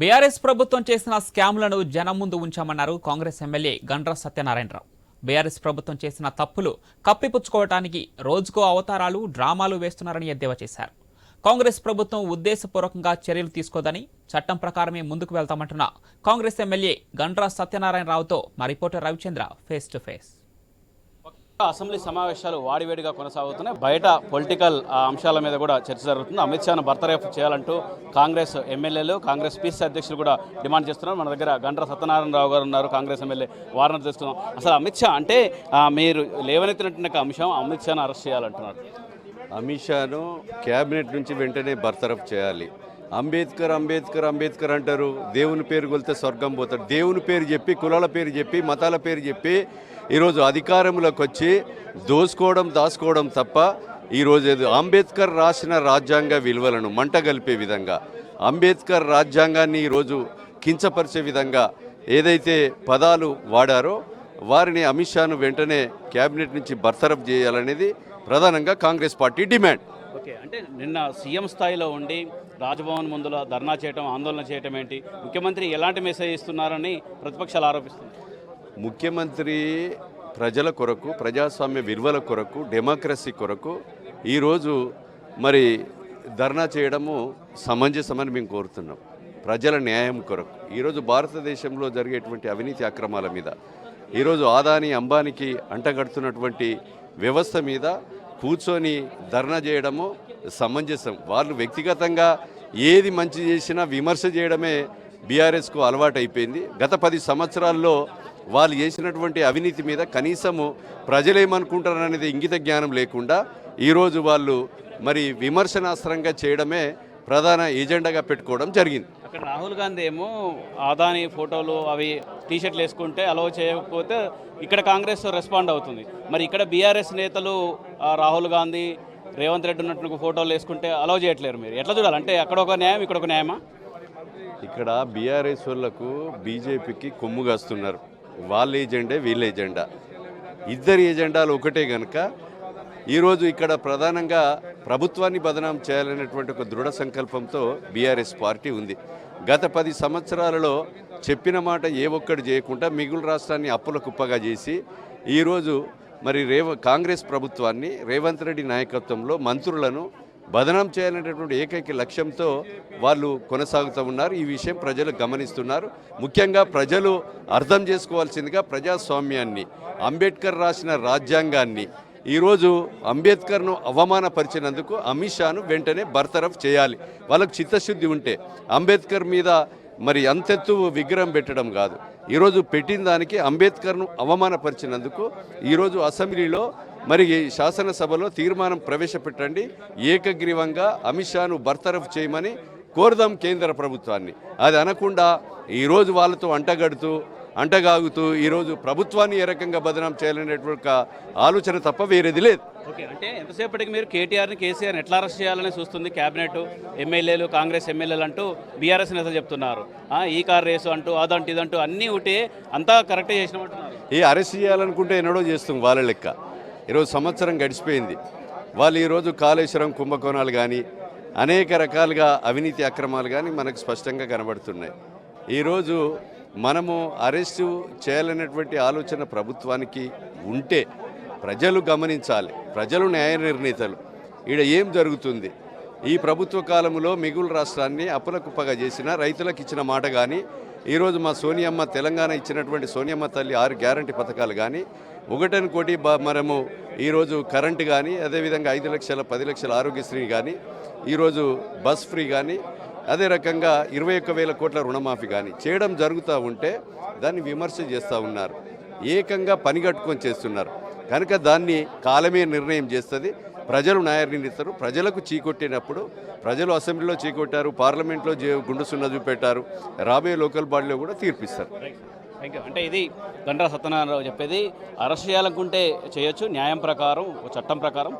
BRS ప్రభుత్వం చేసిన స్కామ్లను జనం ముందు ఉంచామన్నారు కాంగ్రెస్ ఎమ్మెల్యే గండ్ర సత్యనారాయణరావు. బీఆర్ఎస్ ప్రభుత్వం చేసిన తప్పులు కప్పిపుచ్చుకోవటానికి రోజుకో అవతారాలు డ్రామాలు వేస్తున్నారని ఎద్దేవా చేశారు. కాంగ్రెస్ ప్రభుత్వం ఉద్దేశపూర్వకంగా చర్యలు తీసుకోదని చట్టం ప్రకారమే ముందుకు వెళ్తామంటున్న కాంగ్రెస్ ఎమ్మెల్యే గండ్ర సత్యనారాయణరావుతో మా reporter Ravichandra face to face. Assembly సమావేశాలు వాడివేడిగా కొనసాగుతున్నాయి. బయట పొలిటికల్ అంశాల మీద కూడా చర్చ జరుగుతుంది. అమిత్ షాను బర్తరేఫ్ చేయాలంటూ కాంగ్రెస్ ఎమ్మెల్యేలు కాంగ్రెస్ పీసీ అధ్యక్షులు కూడా డిమాండ్ చేస్తున్నారు. మన దగ్గర గండ్ర సత్యనారాయణరావు గారు ఉన్నారు కాంగ్రెస్ ఎమ్మెల్యే వారణ తెలుస్తున్నాం అసలు అమిత్ షా అంటే మీరు లేవనెత్తినటువంటి అంశం అమిత్ షాను అరెస్ట్ చేయాలంటున్నారు. అమిత్ షాను క్యాబినెట్ నుంచి వెంటనే బర్తరఫ్ చేయాలి. అంబేద్కర్ అంబేద్కర్ అంబేద్కర్ అంటారు. దేవుని పేరు కొలితే స్వర్గం పోతాడు. దేవుని పేరు చెప్పి కులాల పేరు చెప్పి మతాల పేరు చెప్పి ఈరోజు అధికారంలోకి వచ్చి దోసుకోవడం దాచుకోవడం తప్ప ఈరోజు ఏదో అంబేద్కర్ రాసిన రాజ్యాంగ విలువలను మంట కలిపే విధంగా అంబేద్కర్ రాజ్యాంగాన్ని ఈరోజు కించపరిచే విధంగా ఏదైతే పదాలు వాడారో వారిని అమిత్ షాను వెంటనే క్యాబినెట్ నుంచి బర్తరఫ్ చేయాలనేది ప్రధానంగా కాంగ్రెస్ పార్టీ డిమాండ్. ఓకే అంటే నిన్న సీఎం స్థాయిలో ఉండి రాజభవన్ ముందులో ధర్నా చేయటం ఆందోళన చేయటం ఏంటి? ముఖ్యమంత్రి ఎలాంటి మెసేజ్ ఇస్తున్నారని ప్రతిపక్షాలు ఆరోపిస్తుంది ముఖ్యమంత్రి ప్రజల కొరకు ప్రజాస్వామ్య విలువల కొరకు డెమోక్రసీ కొరకు ఈరోజు మరి ధర్నా చేయడము సమంజసమని మేము కోరుతున్నాం. ప్రజల న్యాయం కొరకు. ఈరోజు భారతదేశంలో జరిగేటువంటి అవినీతి అక్రమాల మీద ఈరోజు ఆదాని అంబానికి అంటగడుతున్నటువంటి వ్యవస్థ మీద కూర్చొని ధర్నా చేయడము సమంజసం. వాళ్ళు వ్యక్తిగతంగా ఏది మంచి చేసినా విమర్శ చేయడమే బీఆర్ఎస్కు అలవాటు అయిపోయింది గత పది సంవత్సరాల్లో వాళ్ళు చేసినటువంటి అవినీతి మీద కనీసము ప్రజలేమనుకుంటారనేది ఇంగిత జ్ఞానం లేకుండా ఈరోజు వాళ్ళు మరి విమర్శనాస్త్రంగా చేయడమే ప్రధాన ఎజెండాగా పెట్టుకోవడం జరిగింది. అక్కడ రాహుల్ గాంధీ ఏమో ఆదాని ఫోటోలు అవి టీషర్ట్లు వేసుకుంటే అలౌ చేయకపోతే ఇక్కడ కాంగ్రెస్ రెస్పాండ్ అవుతుంది. మరి ఇక్కడ బీఆర్ఎస్ నేతలు రాహుల్ గాంధీ రేవంత్ రెడ్డి ఉన్నట్టు ఫోటోలు వేసుకుంటే అలౌ చేయట్లేరు మీరు. ఎట్లా చూడాలి? అంటే అక్కడ ఒక న్యాయం ఇక్కడ ఒక న్యాయమా? ఇక్కడ బీఆర్ఎస్ వాళ్ళకు బీజేపీకి కొమ్ము కాస్తున్నారు. వాళ్ళ ఏజెండే వీళ్ళ ఎజెండా. ఇద్దరి ఎజెండాలు ఒకటే కనుక ఈరోజు ఇక్కడ ప్రధానంగా ప్రభుత్వాన్ని బదనాం చేయాలనేటువంటి ఒక దృఢ సంకల్పంతో బీఆర్ఎస్ పార్టీ ఉంది. గత పది సంవత్సరాలలో చెప్పిన మాట ఏ ఒక్కటి చేయకుండా మిగులు రాష్ట్రాన్ని అప్పుల కుప్పగా చేసి ఈరోజు మరి రేవ కాంగ్రెస్ ప్రభుత్వాన్ని రేవంత్ రెడ్డి నాయకత్వంలో మంత్రులను బదనాం చేయాలనేటటువంటి ఏకైక లక్ష్యంతో వాళ్ళు కొనసాగుతూ ఉన్నారు. ఈ విషయం ప్రజలు గమనిస్తున్నారు. ముఖ్యంగా ప్రజలు అర్థం చేసుకోవాల్సిందిగా ప్రజాస్వామ్యాన్ని అంబేద్కర్ రాసిన రాజ్యాంగాన్ని ఈరోజు అంబేద్కర్ను అవమానపరిచినందుకు అమిత్ షాను వెంటనే బర్తరఫ్ చేయాలి. వాళ్ళకు చిత్తశుద్ధి ఉంటే అంబేద్కర్ మీద మరి అంతెత్తు విగ్రహం పెట్టడం కాదు. ఈరోజు పెట్టిన దానికి అంబేద్కర్ను అవమానపరిచినందుకు ఈరోజు అసెంబ్లీలో మరి ఈ శాసనసభలో తీర్మానం ప్రవేశపెట్టండి. ఏకగ్రీవంగా అమిత్ షాను బర్తరఫ్ చేయమని కోరుదాం కేంద్ర ప్రభుత్వాన్ని. అది అనకుండా ఈరోజు వాళ్ళతో అంటగడుతూ అంటగాగుతూ ఈరోజు ప్రభుత్వాన్ని ఏ రకంగా బదనాం చేయాలనేటువంటి ఆలోచన తప్ప వేరేది లేదు. ఓకే అంటే ఎంతసేపటికి మీరు కేటీఆర్ని కేసీఆర్ని ఎట్లా అరెస్ట్ చేయాలని చూస్తుంది క్యాబినెట్ ఎమ్మెల్యేలు కాంగ్రెస్ ఎమ్మెల్యేలు అంటూ బీఆర్ఎస్ నేతలు చెప్తున్నారు. ఈ కార్ రేసు అంటూ అదంటూ ఇదంటూ అన్నీ ఉంటే అంతా కరెక్టే చేసినామంటున్నారు ఈ అరెస్ట్ చేయాలనుకుంటే ఎన్నడో చేస్తాం వాళ్ళ లెక్క. ఈరోజు సంవత్సరం గడిచిపోయింది. వాళ్ళు ఈరోజు కాళేశ్వరం కుంభకోణాలు కానీ అనేక రకాలుగా అవినీతి అక్రమాలు కానీ మనకు స్పష్టంగా కనబడుతున్నాయి. ఈరోజు మనము అరెస్టు చేయాలనేటువంటి ఆలోచన ప్రభుత్వానికి ఉంటే ప్రజలు గమనించాలి. ప్రజలు న్యాయ నిర్ణీతలు. ఈడ ఏం జరుగుతుంది? ఈ ప్రభుత్వ కాలంలో మిగులు రాష్ట్రాన్ని అప్పులకుప్పగా చేసిన రైతులకు ఇచ్చిన మాట కానీ ఈరోజు మా సోనియమ్మ తెలంగాణ ఇచ్చినటువంటి సోనియమ్మ తల్లి ఆరు గ్యారంటీ పథకాలు కానీ ఒకటని కోటి బ- మనము ఈరోజు కరెంటు కానీ అదేవిధంగా ఐదు లక్షల పది లక్షల ఆరోగ్యశ్రీ కానీ ఈరోజు బస్ ఫ్రీ కానీ అదే రకంగా ఇరవై ఒక్క వేల కోట్ల రుణమాఫీ కానీ చేయడం జరుగుతూ ఉంటే దాన్ని విమర్శ చేస్తూ ఉన్నారు. ఏకంగా పనిగట్టుకొని చేస్తున్నారు. కనుక దాన్ని కాలమే నిర్ణయం చేస్తుంది. ప్రజలు న్యాయనిస్తారు ప్రజలకు చీకొట్టినప్పుడు ప్రజలు అసెంబ్లీలో చీకొట్టారు. పార్లమెంట్లో గుండుసున్న చూపెట్టారు. రాబోయే లోకల్ బాడీలో కూడా తీర్పిస్తారు. అంటే ఇది గండ్ర సత్యనారాయణరావు చెప్పేది. అరెస్ట్ చేయాలనుకుంటే చేయొచ్చు. న్యాయం ప్రకారం ఒక చట్టం ప్రకారం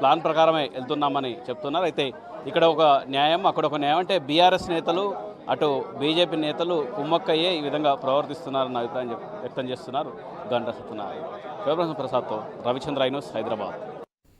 ప్లాన్ ప్రకారమే వెళ్తున్నామని చెప్తున్నారు. అయితే ఇక్కడ ఒక న్యాయం అక్కడ ఒక న్యాయం అంటే బీఆర్ఎస్ నేతలు అటు బీజేపీ నేతలు కుమ్మక్కయ్యే ఈ విధంగా ప్రవర్తిస్తున్నారన్న అభిప్రాయం వ్యక్తం చేస్తున్నారు గండ్ర సత్యనారాయణ. శివప్రసాద్ ప్రసాద్తో రవిచంద్ర ఐనోస్ హైదరాబాద్.